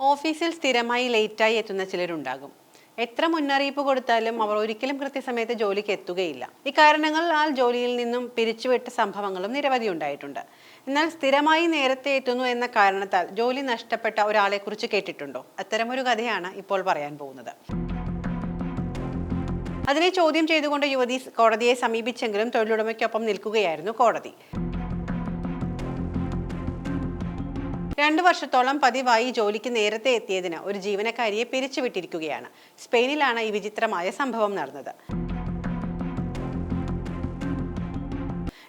ഓഫീസിൽ സ്ഥിരമായി ലേറ്റായി എത്തുന്ന ചിലരുണ്ടാകും. എത്ര മുന്നറിയിപ്പ് കൊടുത്താലും അവർ ഒരിക്കലും കൃത്യസമയത്ത് ജോലിക്ക് എത്തുകയില്ല. ഇക്കാരണങ്ങളാൽ ജോലിയിൽ നിന്നും പിരിച്ചുവിട്ട സംഭവങ്ങളും നിരവധി ഉണ്ടായിട്ടുണ്ട്. എന്നാൽ സ്ഥിരമായി നേരത്തെ എത്തുന്നു എന്ന കാരണത്താൽ ജോലി നഷ്ടപ്പെട്ട ഒരാളെക്കുറിച്ച് കേട്ടിട്ടുണ്ടോ? അത്തരമൊരു കഥയാണ് ഇപ്പോൾ പറയാൻ പോകുന്നത്. അതിനെ ചോദ്യം ചെയ്തുകൊണ്ട് യുവതി കോടതിയെ സമീപിച്ചെങ്കിലും തൊഴിലുടമയ്ക്കൊപ്പം നിൽക്കുകയായിരുന്നു കോടതി. രണ്ടു വർഷത്തോളം പതിവായി ജോലിക്ക് നേരത്തെ എത്തിയതിന് ഒരു ജീവനക്കാരിയെ പിരിച്ചുവിട്ടിരിക്കുകയാണ്. സ്പെയിനിലാണ് ഈ വിചിത്രമായ സംഭവം നടന്നത്.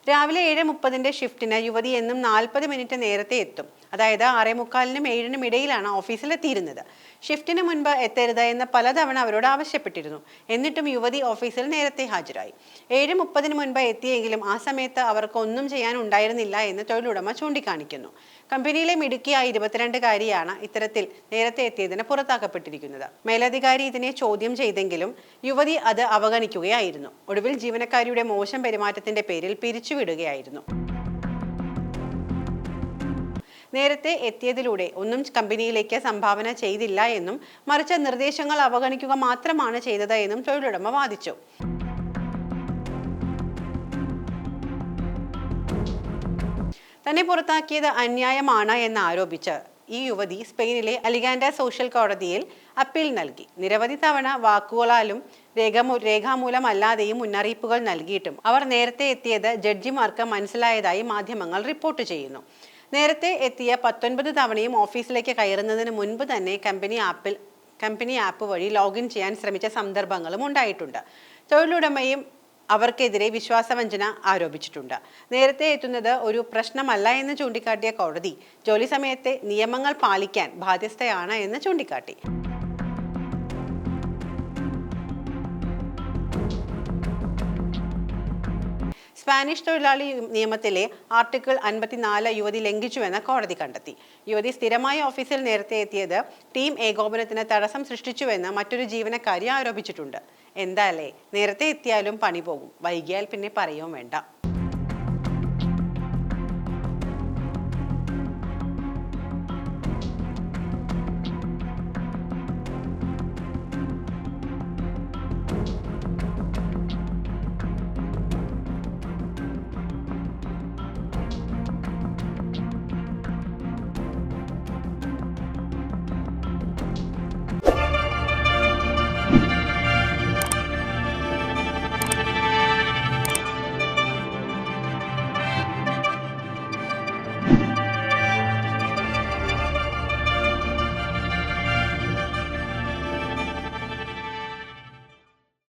രാവിലെ ഏഴ് മുപ്പതിന്റെ ഷിഫ്റ്റിന് യുവതി എന്നും നാൽപ്പത് മിനിറ്റ് നേരത്തെ എത്തും. അതായത് ആറേ മുക്കാലിനും ഏഴിനും ഇടയിലാണ് ഓഫീസിലെത്തിയിരുന്നത്. ഷിഫ്റ്റിന് മുൻപ് എത്തരുത് എന്ന് പലതവണ അവരോട് ആവശ്യപ്പെട്ടിരുന്നു. എന്നിട്ടും യുവതി ഓഫീസിൽ നേരത്തെ ഹാജരായി. ഏഴ് മുപ്പതിന് മുൻപ് എത്തിയെങ്കിലും ആ സമയത്ത് അവർക്ക് ഒന്നും ചെയ്യാൻ ഉണ്ടായിരുന്നില്ല എന്ന് തൊഴിലുടമ ചൂണ്ടിക്കാണിക്കുന്നു. കമ്പനിയിലെ മിടുക്കിയ ഇരുപത്തിരണ്ടുകാരിയാണ് ഇത്തരത്തിൽ നേരത്തെ എത്തിയതിന് പുറത്താക്കപ്പെട്ടിരിക്കുന്നത്. മേലധികാരി ഇതിനെ ചോദ്യം ചെയ്തെങ്കിലും യുവതി അത് അവഗണിക്കുകയായിരുന്നു. ഒടുവിൽ ജീവനക്കാരിയുടെ മോശം പെരുമാറ്റത്തിന്റെ പേരിൽ പിരിച്ചുവിടുകയായിരുന്നു നേരത്തെ എത്തിയതിലൂടെ ഒന്നും കമ്പനിയിലേക്ക് സംഭാവന ചെയ്തില്ല എന്നും മറിച്ച് നിർദ്ദേശങ്ങൾ അവഗണിക്കുക മാത്രമാണ് ചെയ്തത് എന്നും തൊഴിലുടമ വാദിച്ചു. തന്നെ പുറത്താക്കിയത് അന്യായമാണ് എന്ന് ആരോപിച്ച് ഈ യുവതി സ്പെയിനിലെ അലിഗാൻഡ സോഷ്യൽ കോടതിയിൽ അപ്പീൽ നൽകി. നിരവധി തവണ വാക്കുകളാലും രേഖാമൂ രേഖാമൂലമല്ലാതെയും മുന്നറിയിപ്പുകൾ നൽകിയിട്ടും അവർ നേരത്തെ എത്തിയത് ജഡ്ജിമാർക്ക് മനസ്സിലായതായി മാധ്യമങ്ങൾ റിപ്പോർട്ട് ചെയ്യുന്നു. നേരത്തെ എത്തിയ പത്തൊൻപത് തവണയും ഓഫീസിലേക്ക് കയറുന്നതിന് മുൻപ് തന്നെ കമ്പനി ആപ്പിൽ കമ്പനി ആപ്പ് വഴി ലോഗിൻ ചെയ്യാൻ ശ്രമിച്ച സന്ദർഭങ്ങളും ഉണ്ടായിട്ടുണ്ട്. തൊഴിലുടമയും അവർക്കെതിരെ വിശ്വാസവഞ്ചന ആരോപിച്ചിട്ടുണ്ട്. നേരത്തെ എത്തുന്നത് ഒരു പ്രശ്നമല്ല എന്ന് ചൂണ്ടിക്കാട്ടിയ കോടതി ജോലി സമയത്തെ നിയമങ്ങൾ പാലിക്കാൻ ബാധ്യസ്ഥയാണ് എന്ന് ചൂണ്ടിക്കാട്ടി. സ്പാനിഷ് തൊഴിലാളി നിയമത്തിലെ ആർട്ടിക്കിൾ അൻപത്തിനാല് യുവതി ലംഘിച്ചുവെന്ന് കോടതി കണ്ടെത്തി. യുവതി സ്ഥിരമായ ഓഫീസിൽ നേരത്തെ എത്തിയത് ടീം ഏകോപനത്തിന് തടസ്സം സൃഷ്ടിച്ചുവെന്ന് മറ്റൊരു ജീവനക്കാരി ആരോപിച്ചിട്ടുണ്ട്. എന്തായാലേ നേരത്തെ എത്തിയാലും പണി പോകും. വൈകിയാൽ പിന്നെ പറയുകയും വേണ്ട.